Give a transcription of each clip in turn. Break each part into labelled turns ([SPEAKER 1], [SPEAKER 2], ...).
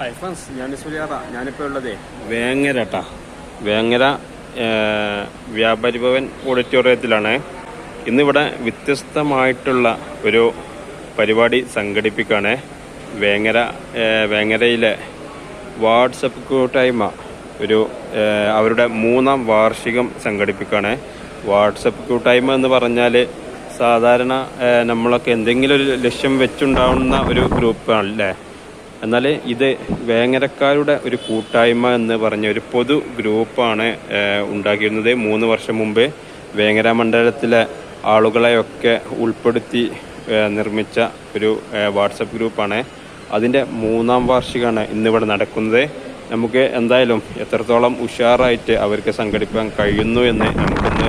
[SPEAKER 1] Hi friends ഞാൻ സുലിയാറ ഞാനിപ്പോൾ ഉള്ളത്
[SPEAKER 2] വേങ്ങര ട്ടാ. വേങ്ങര വ്യാപാരി ഭവൻ ഓഡിറ്റോറിയത്തിലാണ്. ഇന്നിവിടെ വ്യത്യസ്തമായിട്ടുള്ള ഒരു പരിപാടി സംഘടിപ്പിക്കുകയാണ് വേങ്ങര വേങ്ങരയിലെ വാട്സപ്പ് കൂട്ടായ്മ ഒരു അവരുടെ മൂന്നാം വാർഷികം സംഘടിപ്പിക്കുകയാണ് വാട്സപ്പ് കൂട്ടായ്മ എന്ന് പറഞ്ഞാൽ സാധാരണ നമ്മളൊക്കെ എന്തെങ്കിലും ഒരു ലക്ഷ്യം വെച്ചുണ്ടാവുന്ന ഒരു ഗ്രൂപ്പാണല്ലേ? എന്നാൽ ഇത് വേങ്ങരക്കാരുടെ ഒരു കൂട്ടായ്മ എന്ന് പറഞ്ഞ ഒരു പൊതു ഗ്രൂപ്പാണ് ഉണ്ടാക്കിയിരുന്നത്. മൂന്ന് വർഷം മുമ്പ് വേങ്ങര മണ്ഡലത്തിലെ ആളുകളെയൊക്കെ ഉൾപ്പെടുത്തി നിർമ്മിച്ച ഒരു വാട്സപ്പ് ഗ്രൂപ്പാണ്. അതിന്റെ മൂന്നാം വാർഷികമാണ് ഇന്നിവിടെ നടക്കുന്നത്. നമുക്ക് എന്തായാലും എത്രത്തോളം ഉഷാറായിട്ട് അവർക്ക് സംഘടിപ്പിക്കാൻ കഴിയുന്നു എന്ന് നമുക്കൊന്ന്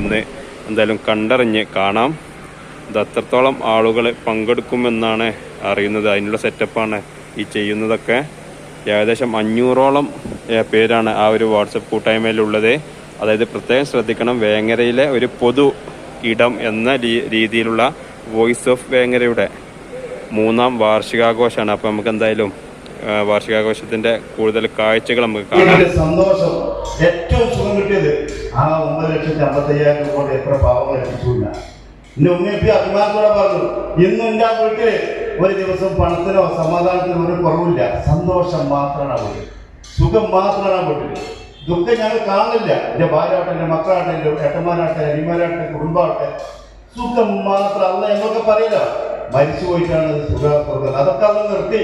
[SPEAKER 2] ഇന്ന് എന്തായാലും കണ്ടറിഞ്ഞ് കാണാം. ഇത് അത്രത്തോളം ആളുകൾ പങ്കെടുക്കുമെന്നാണ് അറിയുന്നത്. അതിനുള്ള സെറ്റപ്പാണ് ഈ ചെയ്യുന്നതൊക്കെ ഏകദേശം അഞ്ഞൂറോളം പേരാണ് ആ ഒരു വാട്സപ്പ് കൂട്ടായ്മയിലുള്ളത്. അതായത് പ്രത്യേകം ശ്രദ്ധിക്കണം വേങ്ങരയിലെ ഒരു പൊതു ഇടം എന്ന രീതിയിലുള്ള വോയിസ് ഓഫ് വേങ്ങരയുടെ മൂന്നാം വാർഷികാഘോഷമാണ് അപ്പോൾ നമുക്ക് എന്തായാലും വാർഷികാഘോഷത്തിന്റെ കൂടുതൽ കാഴ്ചകൾ നമുക്ക് കാണാം.
[SPEAKER 3] സന്തോഷം ഏറ്റവും സുഖം കിട്ടിയത് ആ ലക്ഷത്തി അമ്പത്തി രൂപ എത്ര പാവങ്ങൾ എത്തിച്ചില്ല എന്റെ ഉമ്മയപ്പി അഭിമാനത്തോടെ പറഞ്ഞു ഇന്നും എന്റെ വീട്ടിൽ ഒരു ദിവസം പണത്തിനോ സമാധാനത്തിനോ ഒരു കുറവില്ല. സന്തോഷം മാത്രമാണ് പോയത് സുഖം മാത്രമാണ് വീട്ടിൽ ദുഃഖം ഞങ്ങൾ കാണില്ല എന്റെ ഭാര്യയാട്ടെ എന്റെ മക്കളാട്ടെ എന്റെ ഏട്ടന്മാരാട്ടെ അനിമാരാട്ടെ കുടുംബമാട്ടെ സുഖം മാത്രം അല്ല എന്നൊക്കെ പറയില്ല. മരിച്ചു പോയിട്ടാണ് സുഖം അതൊക്കെ അന്ന് നിർത്തി.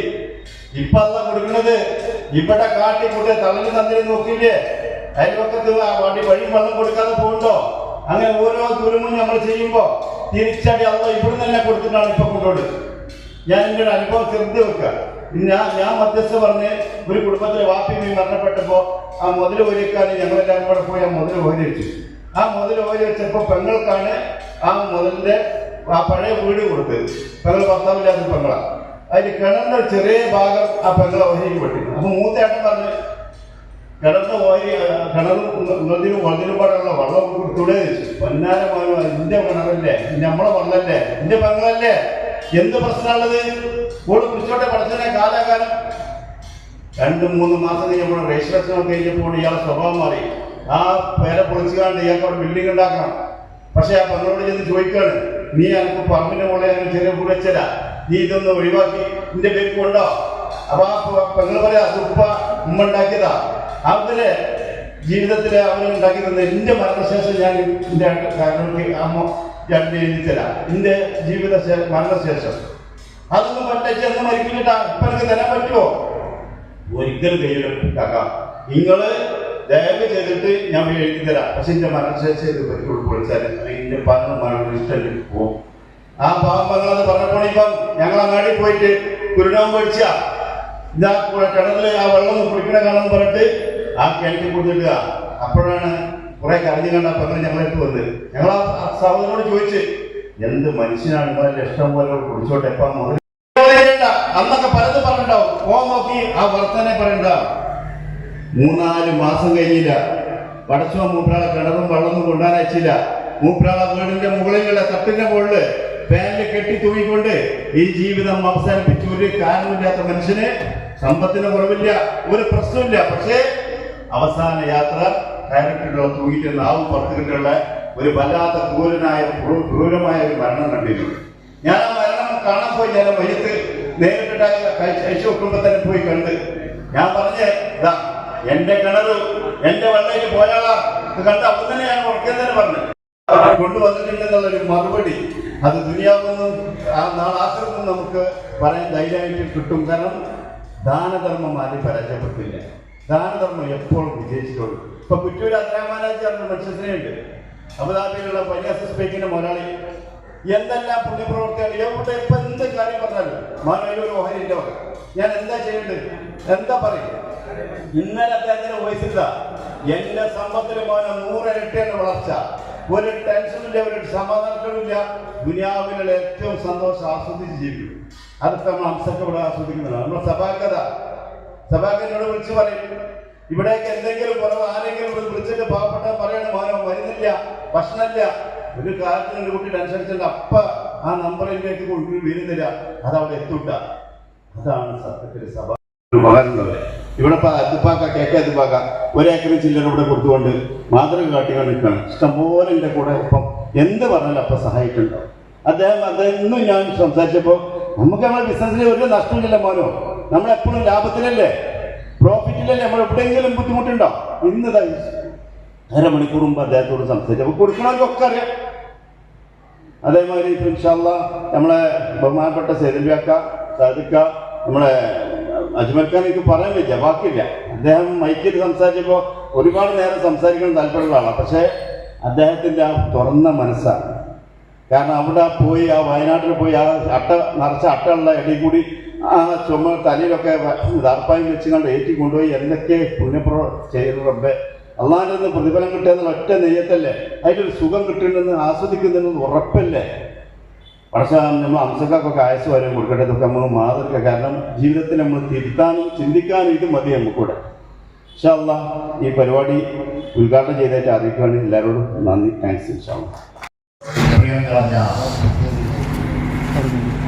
[SPEAKER 3] ഇപ്പൊ അല്ല കൊടുക്കുന്നത്. ഇവിടെ കാട്ടി കൂട്ടിയ തള്ളി നോക്കില്ലേ അയൽവക്കത്ത് വണ്ടി വഴി വെള്ളം കൊടുക്കാതെ പോകുന്നുണ്ടോ അങ്ങനെ ഓരോ ദുരമും നമ്മൾ ചെയ്യുമ്പോ തിരിച്ചടി അല്ല ഇവിടെ തന്നെ കൊടുത്തിട്ടാണ് ഇപ്പൊ കൊണ്ടുപോയത് ഞാൻ എന്റെ ഒരു അനുഭവം ശ്രദ്ധ വെക്കുക. ഞാൻ ഞാൻ മധ്യസ്ഥ പറഞ്ഞ് ഒരു കുടുംബത്തിലെ വാപ്പി മീൻ മരണപ്പെട്ടപ്പോ ആ മുതൽ ഓരിക്കാൻ ഞങ്ങളെല്ലാവരും കൂടെ പോയി ആ മുതൽ ഓരി വെച്ചു. ആ മുതൽ ഓരി വെച്ചപ്പോ പെങ്ങൾക്കാണ് ആ മുതലിന്റെ ആ പഴയ വീട് കൊടുത്തത്. പെങ്ങൾ ഭർത്താവില്ലാത്ത പെങ്ങളാണ് അതിൽ കിണറിന്റെ ഒരു ചെറിയ ഭാഗം ആ പെങ്ങളെ ഓഹരിക്ക് പെട്ടി അപ്പൊ മൂത്തേട്ടൻ പറഞ്ഞു കിണറിന്റെ ഓഹരി കിണറും നദിനും വള്ളിനും പാടുള്ള വെള്ളം കൊടുത്തൂടെ വെച്ചു. പൊന്നാര എന്റെ കിണറല്ലേ? നമ്മളെ വെള്ളല്ലേ? എന്റെ പെങ്ങളല്ലേ? എന്ത് പ്രശ്നമുള്ളത്? ഓൾ കുറിച്ചോട്ടെ പഠിച്ചതിനെ കാലാകാലം രണ്ടും മൂന്നും മാസം കഴിഞ്ഞപ്പോൾ രജിസ്ട്രേഷൻ കഴിഞ്ഞപ്പോൾ ഇയാളെ സ്വഭാവം മാറി. ആ പേരെ പൊളിച്ചുകാണ്ട് ഇയാൾക്ക് അവിടെ ബിൽഡിംഗ് ഉണ്ടാക്കണം. പക്ഷെ ആ പന്നോട് ചെന്ന് ചോദിക്കാണ് നീ എനിക്ക് പറമ്പിന്റെ മുകളിൽ ഞാൻ ചെറിയ കൂടെ വെച്ചരാ നീ ഇതൊന്ന് ഒഴിവാക്കി. നിന്റെ പേര് കൊണ്ടോ അപ്പൊ ആ പെങ്ങൾ പറയാ അത് ഉപ്പ ഉമ്മ ഉണ്ടാക്കിയതാ. അവർ ജീവിതത്തിലെ അവർ ഉണ്ടാക്കി തന്ന എന്റെ മരണശേഷം ഞാൻ എന്റെ കാരണങ്ങൾക്ക് രണ്ട് എഴുതി എന്റെ ജീവിത മരണശേഷം. അതൊന്നും പറ്റിച്ച് ചെന്ന് മരിക്കില്ല ഇപ്പൊ തരാൻ പറ്റുമോ ഒരിക്കലും കയ്യിലെടുക്കാം നിങ്ങൾ ദയവ് ചെയ്തിട്ട് ഞാൻ എഴുതി തരാം. പക്ഷെ എന്റെ മരണശേഷം ഇത് പറ്റുള്ളൂ പറഞ്ഞു മരണം പോകും ആ പാവം മകളത് പറഞ്ഞപ്പോൾ ഇപ്പം ഞങ്ങൾ അങ്ങാടി പോയിട്ട് കുരുടാൻ പഠിച്ച ഇതാ കിണറിൽ ആ വെള്ളം കുളിക്കണ കാണാൻ പറഞ്ഞിട്ട് ആ കിണറ്റിൽ കൊടുത്തിടുക. അപ്പോഴാണ് കുറെ കരഞ്ഞു കണ്ടാ പെങ്ങൾ ഞങ്ങളെടുത്ത് വന്നത് ഞങ്ങൾ ആ സഹോദരനോട് ചോദിച്ച് എന്ത് മനുഷ്യനാണ്? നിങ്ങളെ ഇഷ്ടം പോലെ കുടിച്ചോട്ടെ. എപ്പം. അന്നൊക്കെ പലത് പറഞ്ഞിട്ടുണ്ടാവും. പോ നോക്കി ആ വർത്തനെ പറയണ്ട. മൂന്നാൽ മാസം കഴിഞ്ഞില്ല. പടച്ചോ മൂപ്പരാളെ കിണറും വെള്ളമൊന്നും കൊണ്ടാൻ അയച്ചില്ല. വീടിന്റെ മുകളിലുള്ള തട്ടിന്റെ മുകളിൽ ഫാനിൽ കെട്ടി തൂങ്ങിക്കൊണ്ട് ഈ ജീവിതം അവസാനിപ്പിച്ചു ഒരു കാരണമില്ലാത്ത മനുഷ്യന് സമ്പത്തിന് കുറവില്ല ഒരു പ്രശ്നമില്ല പക്ഷേ അവസാന യാത്ര കയറിട്ടുള്ള തൂങ്ങിയിട്ട് നാവ് പുറത്തുകിട്ടുള്ള ഒരു വല്ലാത്ത ക്രൂരനായ ക്രൂ- ക്രൂരമായ ഒരു മരണം കണ്ടിരുന്നു. ഞാൻ ആ മരണം കാണാൻ പോയി ഞാൻ മയ്യത്ത് നേരിട്ട് കഴിച്ചു വെക്കുമ്പോ തന്നെ പോയി കണ്ട്. ഞാൻ പറഞ്ഞേ എന്റെ കിണറ് എന്റെ വെള്ളയിൽ പോയാളാ. കണ്ട് അപ്പൊ തന്നെ ഞാൻ ഉറക്കാൻ തന്നെ പറഞ്ഞു. കൊണ്ടുവന്നിട്ടുണ്ടെന്നുള്ളൊരു മറുപടി അത് ദുനിയാവുന്നു ആ നാളാക്രമം നമുക്ക് പറയാൻ ധൈര്യമായിട്ട് കിട്ടും. കാരണം ദാനധർമ്മം ആരും പരാജയപ്പെട്ടില്ല ദാനധർമ്മം എപ്പോഴും വിജയിച്ചിട്ടുള്ളൂ. ഇപ്പൊ കുറ്റൂർ പറഞ്ഞ മത്സ്യത്തിനുണ്ട് അബുദാബിയിലുള്ള പനിയാസ് സ്പേക്കിന്റെ മുതലാളി. എന്തെല്ലാം പുണ്യപ്രവർത്തിയാണ്? എവിടെ ഇപ്പൊ എന്ത് കാര്യം പറഞ്ഞാലും മാനവയിൽ ഒരു ഓഹരിന്റെ ഞാൻ എന്താ ചെയ്യേണ്ടത്? എന്താ പറയും? ഇന്നലെ അദ്ദേഹത്തിന്റെ വയസ്സില്ല എന്റെ സമ്പത്തിന് മോനെ നൂറിരട്ടിയാണ് വളർച്ച. ഒരു ടെൻഷനില്ല ഒരു സമാധാനത്തിലില്ല ദുനിയാവിലുള്ള ഏറ്റവും സന്തോഷം ആസ്വദിച്ച് ജീവിക്കും. അതൊക്കെ നമ്മൾ അംശമൊക്കെ ഇവിടെ ആസ്വദിക്കുന്നതാണ് നമ്മൾ സഭാഗത സഭാഗതയോട് വിളിച്ചു പറയും. ഇവിടേക്ക് എന്തെങ്കിലും കുറവ് ആരെങ്കിലും ഒരു വിളിച്ചിട്ട് പാവപ്പെട്ട പറയണ മോനോ വരുന്നില്ല ഭക്ഷണമില്ല. ഒരു കാലത്തിന് ഒരു കുട്ടി അടിച്ചിട്ട് അപ്പ ആ നമ്പറിലേക്ക് കൊണ്ടു വരുന്നില്ല അവിടെ എത്തൂട്ട. അതാണ് സത്യത്തിൽ സഭ. ഉപകാരമുള്ളവരെ ഇവിടെ അതിപ്പാക്ക കേക്ക അതുപ്പാക്ക ഒരേക്കറി ചില്ലറ ഇവിടെ കൊടുത്തുകൊണ്ട് മാതൃക കാട്ടികൾ നിൽക്കണം ഇഷ്ടംപോലെ എന്റെ കൂടെ ഒപ്പം എന്ത് പറഞ്ഞാലും അപ്പം സഹായിക്കുന്നുണ്ടാവും അദ്ദേഹം അതെന്നും ഞാൻ സംസാരിച്ചപ്പോൾ നമുക്ക് നമ്മളെ ബിസിനസ്സിന് ഒരു നഷ്ടമില്ല മോനോ. നമ്മളെപ്പോഴും ലാഭത്തിലല്ലേ? പ്രോഫിറ്റിലല്ലേ നമ്മൾ എവിടെയെങ്കിലും ബുദ്ധിമുട്ടുണ്ടോ? ഇന്ന് അര മണിക്കൂർ മുമ്പ് അദ്ദേഹത്തോട് സംസാരിച്ചപ്പോൾ കൊടുക്കണമെന്നൊക്കെ അറിയാം. അതേമാതിരി ഇപ്പം ഇൻഷാല്ല നമ്മളെ ബഹുമാനപ്പെട്ട സേതുല്യാക്ക സാദിക്ക നമ്മളെ അജ്മൽക്കാൻ എനിക്ക് പറയാൻ പറ്റില്ല ബാക്കിയില്ല. അദ്ദേഹം മൈക്കിൽ സംസാരിച്ചപ്പോൾ ഒരുപാട് നേരം സംസാരിക്കണം താല്പര്യമുള്ള ആളാണ് പക്ഷേ അദ്ദേഹത്തിന്റെ ആ തുറന്ന മനസ്സാണ്. കാരണം അവിടെ പോയി ആ വയനാട്ടിൽ പോയി ആ അട്ട നിറച്ച അട്ടയുള്ള ഇടയിൽ കൂടി ആ ചുമ തലയിലൊക്കെ ദർപ്പായും വെച്ചുകൊണ്ട് ഏറ്റി കൊണ്ടുപോയി എന്തൊക്കെ പുണ്യപ്രോ ചെയ്തു റബ്ബെ. അള്ളാഹിന്റെ നിന്ന് പ്രതിഫലം കിട്ടുക എന്നുള്ള ഒറ്റ നെയ്യത്തല്ലേ? അതിലൊരു സുഖം കിട്ടുന്നുണ്ടെന്ന് ആസ്വദിക്കുന്നുണ്ടെന്ന് ഉറപ്പല്ലേ? പക്ഷേ നമ്മൾ അംസക്കാർക്കൊക്കെ ആയസ് വരെ കൊടുക്കട്ടെ. ഇതൊക്കെ നമ്മൾ മാതൃക. കാരണം ജീവിതത്തിൽ നമ്മൾ തിരുത്താനും ചിന്തിക്കാനും ഇത് മതി നമുക്കൂടെ ഇൻഷാല്ല ഈ പരിപാടി ഉദ്ഘാടനം ചെയ്തേറ്റ് അറിയിക്കുകയാണ് എല്ലാവരോടും നന്ദി. താങ്ക്സ്
[SPEAKER 4] ഇൻഷാള്ള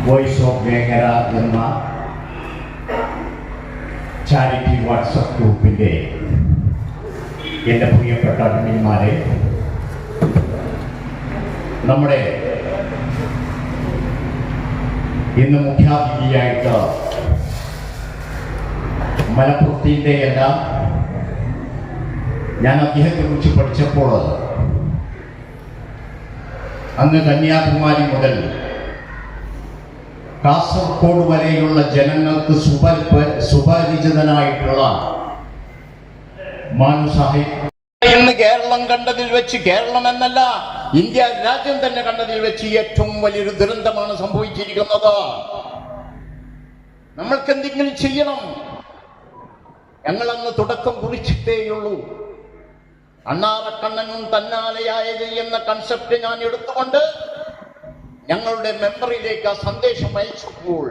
[SPEAKER 4] വോയിസ് ഓഫ് വേങ്ങര എന്ന ചാരിറ്റി വാട്സപ്പ് ഗ്രൂപ്പിന്റെ എന്റെ പ്രിയപ്പെട്ട അഡ്മിന്മാരെ നമ്മുടെ ഇന്ന് മുഖ്യാതിഥിയായിട്ട് മലപ്പുറത്തിന്റെ എല്ലാം ഞാൻ അദ്ദേഹത്തെ കുറിച്ച് പഠിച്ചപ്പോൾ അന്ന് കന്യാകുമാരി മുതൽ കാസർഗോഡ് വരെയുള്ള ജനങ്ങൾക്ക് സുപരിപ സുപരിചിതനായിട്ടുള്ള ഇന്ന് കേരളം കണ്ടതിൽ വെച്ച് കേരളം എന്നല്ല ഇന്ത്യ രാജ്യം തന്നെ കണ്ടതിൽ വെച്ച് ഏറ്റവും വലിയൊരു ദുരന്തമാണ് സംഭവിച്ചിരിക്കുന്നത്. നമ്മൾക്ക് എന്തെങ്കിലും ചെയ്യണം. ഞങ്ങൾ അന്ന് തുടക്കം കുറിച്ചിട്ടേയുള്ളൂ. അണ്ണാറക്കണ്ണനും തന്നാലയായത് എന്ന കൺസെപ്റ്റ് ഞാൻ എടുത്തുകൊണ്ട് ഞങ്ങളുടെ മെമ്മറിയിലേക്ക് ആ സന്ദേശം അയച്ചപ്പോൾ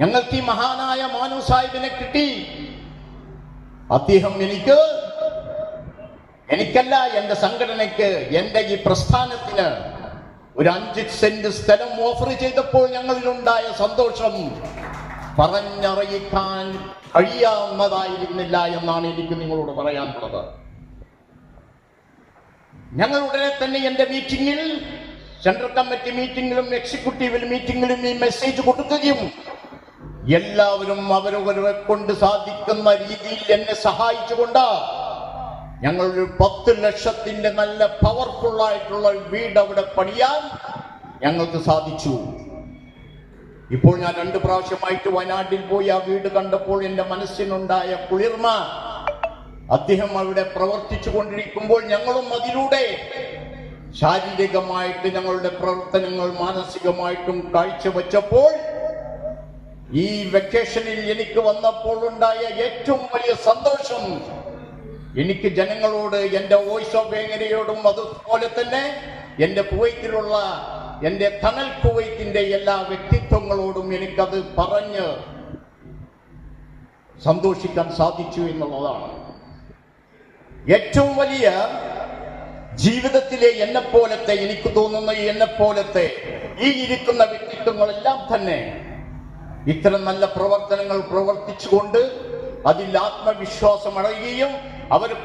[SPEAKER 4] ഞങ്ങൾക്ക് ഈ മഹാനായ മാനു സാഹിബിനെ കിട്ടി. അദ്ദേഹം എനിക്ക് എനിക്കല്ല എന്റെ സംഘടനയ്ക്ക് എന്റെ ഈ പ്രസ്ഥാനത്തിന് ഒരു അഞ്ച് സെന്റ് സ്ഥലം ഓഫർ ചെയ്തപ്പോൾ ഞങ്ങളിലുണ്ടായ സന്തോഷം പറഞ്ഞറിയിക്കാൻ കഴിയാവുന്നതായിരുന്നില്ല എന്നാണ് എനിക്ക് നിങ്ങളോട് പറയാനുള്ളത്. ഞങ്ങൾ ഉടനെ തന്നെ എന്റെ മീറ്റിംഗിൽ സെൻട്രൽ കമ്മിറ്റി മീറ്റിംഗിലും എക്സിക്യൂട്ടീവ് മീറ്റിംഗിലും ഈ മെസ്സേജ് കൊടുക്കുകയും എല്ലാവരും അവരവരെ കൊണ്ട് സാധിക്കുന്ന രീതിയിൽ എന്നെ സഹായിച്ചുകൊണ്ട് ഞങ്ങൾ ഒരു പത്ത് ലക്ഷത്തിന്റെ നല്ല പവർഫുൾ ആയിട്ടുള്ള വീട് അവിടെ പണിയാൻ ഞങ്ങൾക്ക് സാധിച്ചു. ഇപ്പോൾ ഞാൻ രണ്ട് പ്രാവശ്യമായിട്ട് വയനാട്ടിൽ പോയി ആ വീട് കണ്ടപ്പോൾ എന്റെ മനസ്സിനുണ്ടായ കുളിർമ. അദ്ദേഹം അവിടെ പ്രവർത്തിച്ചു കൊണ്ടിരിക്കുമ്പോൾ ഞങ്ങളും അതിലൂടെ ശാരീരികമായിട്ട് ഞങ്ങളുടെ പ്രവർത്തനങ്ങൾ മാനസികമായിട്ടും കാഴ്ചവെച്ചപ്പോൾ ഈ വെക്കേഷനിൽ എനിക്ക് വന്നപ്പോൾ ഉണ്ടായ ഏറ്റവും വലിയ സന്തോഷം എനിക്ക് ജനങ്ങളോട് എന്റെ വോയിസ് ഓഫ് വേങ്ങരയോടും അതുപോലെ തന്നെ എന്റെ കുവൈത്തിലുള്ള എന്റെ തണൽ കുവൈത്തിന്റെ എല്ലാ വ്യക്തിത്വങ്ങളോടും എനിക്കത് പറഞ്ഞ് സന്തോഷിക്കാൻ സാധിച്ചു എന്നുള്ളതാണ്. ഏറ്റവും വലിയ ജീവിതത്തിലെ എന്നെ പോലത്തെ എനിക്ക് തോന്നുന്ന എന്നെ പോലത്തെ ഈ ഇരിക്കുന്ന വ്യക്തിത്വങ്ങളെല്ലാം തന്നെ ഇത്തരം നല്ല പ്രവർത്തനങ്ങൾ പ്രവർത്തിച്ചുകൊണ്ട് അതിൽ ആത്മവിശ്വാസം അടയുകയും അവർ